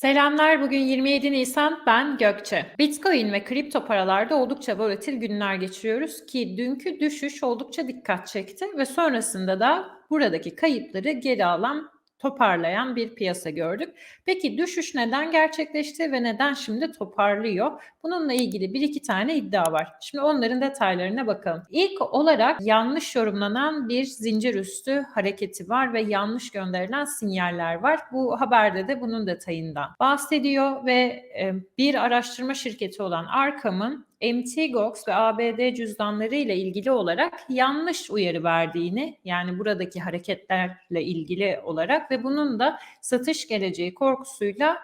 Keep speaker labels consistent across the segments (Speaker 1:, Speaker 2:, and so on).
Speaker 1: Selamlar, bugün 27 Nisan, ben Gökçe. Bitcoin ve kripto paralarda oldukça volatil günler geçiriyoruz ki dünkü düşüş oldukça dikkat çekti ve sonrasında da buradaki kayıpları geri alan toparlayan bir piyasa gördük. Peki düşüş neden gerçekleşti ve neden şimdi toparlıyor? Bununla ilgili bir iki tane iddia var. Şimdi onların detaylarına bakalım. İlk olarak yanlış yorumlanan bir zincir üstü hareketi var ve yanlış gönderilen sinyaller var. Bu haberde de bunun detayından bahsediyor ve e, bir araştırma şirketi olan Arkam'ın MTGOX ve ABD cüzdanları ile ilgili olarak yanlış uyarı verdiğini yani buradaki hareketlerle ilgili olarak ve bunun da satış geleceği korkusuyla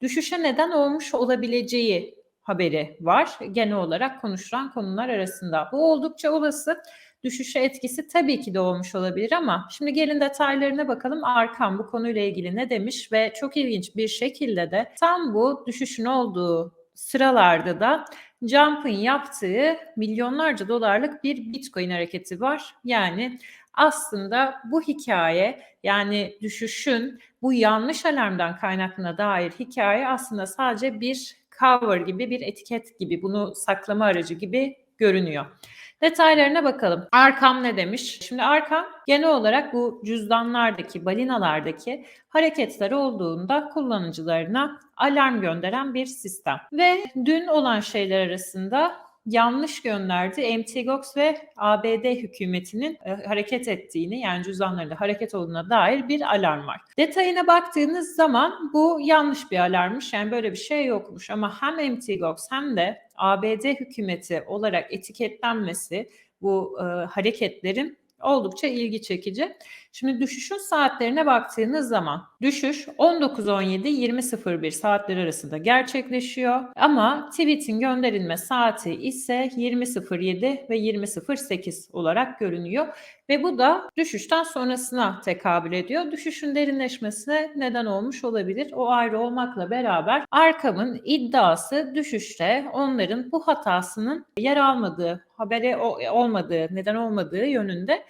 Speaker 1: düşüşe neden olmuş olabileceği haberi var. Genel olarak konuşulan konular arasında. Bu oldukça olası. Düşüşe etkisi tabii ki de olmuş olabilir ama şimdi gelin detaylarına bakalım. Arkam bu konuyla ilgili ne demiş ve çok ilginç bir şekilde de tam bu düşüşün olduğu sıralarda da Jump'ın yaptığı milyonlarca dolarlık bir Bitcoin hareketi var. Yani aslında bu hikaye yani düşüşün bu yanlış alarmdan kaynakına dair hikaye aslında sadece bir cover gibi bir etiket gibi bunu saklama aracı gibi görünüyor. Detaylarına bakalım. Arkam ne demiş? Şimdi Arkam genel olarak bu cüzdanlardaki, balinalardaki hareketler olduğunda kullanıcılarına alarm gönderen bir sistem. Ve dün olan şeyler arasında yanlış gönderdi. MTGOX ve ABD hükümetinin e, hareket ettiğini yani cüzdanlarında hareket olduğuna dair bir alarm var. Detayına baktığınız zaman bu yanlış bir alarmmış. Yani böyle bir şey yokmuş ama hem MTGOX hem de ABD hükümeti olarak etiketlenmesi bu e, hareketlerin oldukça ilgi çekici. Şimdi düşüşün saatlerine baktığınız zaman düşüş 19.17-20.01 saatler arasında gerçekleşiyor. Ama tweet'in gönderilme saati ise 20.07 ve 20.08 olarak görünüyor. Ve bu da düşüşten sonrasına tekabül ediyor. Düşüşün derinleşmesine neden olmuş olabilir. O ayrı olmakla beraber Arkam'ın iddiası düşüşte onların bu hatasının yer almadığı, habere olmadığı, neden olmadığı yönünde.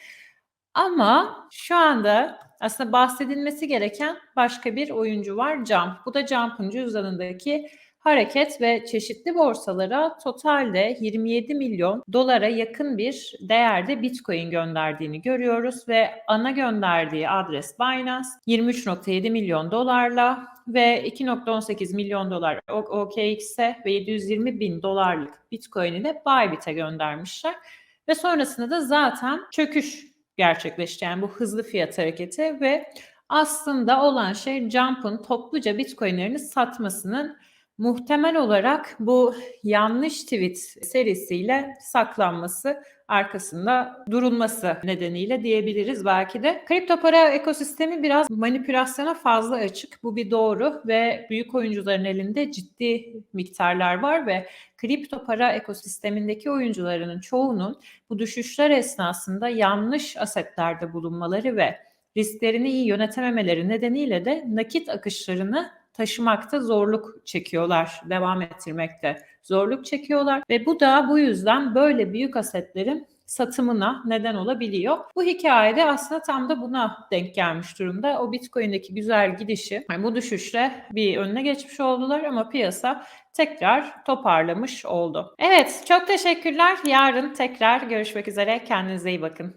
Speaker 1: Ama şu anda aslında bahsedilmesi gereken başka bir oyuncu var Jump. Bu da Jump'ın cüzdanındaki hareket ve çeşitli borsalara totalde 27 milyon dolara yakın bir değerde Bitcoin gönderdiğini görüyoruz ve ana gönderdiği adres Binance 23.7 milyon dolarla ve 2.18 milyon dolar OKX'e ve 720 bin dolarlık Bitcoin'i de Bybit'e göndermişler. Ve sonrasında da zaten çöküş gerçekleşti. Yani bu hızlı fiyat hareketi ve aslında olan şey Jump'ın topluca Bitcoin'lerini satmasının muhtemel olarak bu yanlış tweet serisiyle saklanması, arkasında durulması nedeniyle diyebiliriz belki de. Kripto para ekosistemi biraz manipülasyona fazla açık. Bu bir doğru ve büyük oyuncuların elinde ciddi miktarlar var ve kripto para ekosistemindeki oyuncuların çoğunun bu düşüşler esnasında yanlış asetlerde bulunmaları ve risklerini iyi yönetememeleri nedeniyle de nakit akışlarını taşımakta zorluk çekiyorlar, devam ettirmekte zorluk çekiyorlar ve bu da bu yüzden böyle büyük asetlerin satımına neden olabiliyor. Bu hikayede aslında tam da buna denk gelmiş durumda. O Bitcoin'deki güzel gidişi bu düşüşle bir önüne geçmiş oldular ama piyasa tekrar toparlamış oldu. Evet çok teşekkürler. Yarın tekrar görüşmek üzere. Kendinize iyi bakın.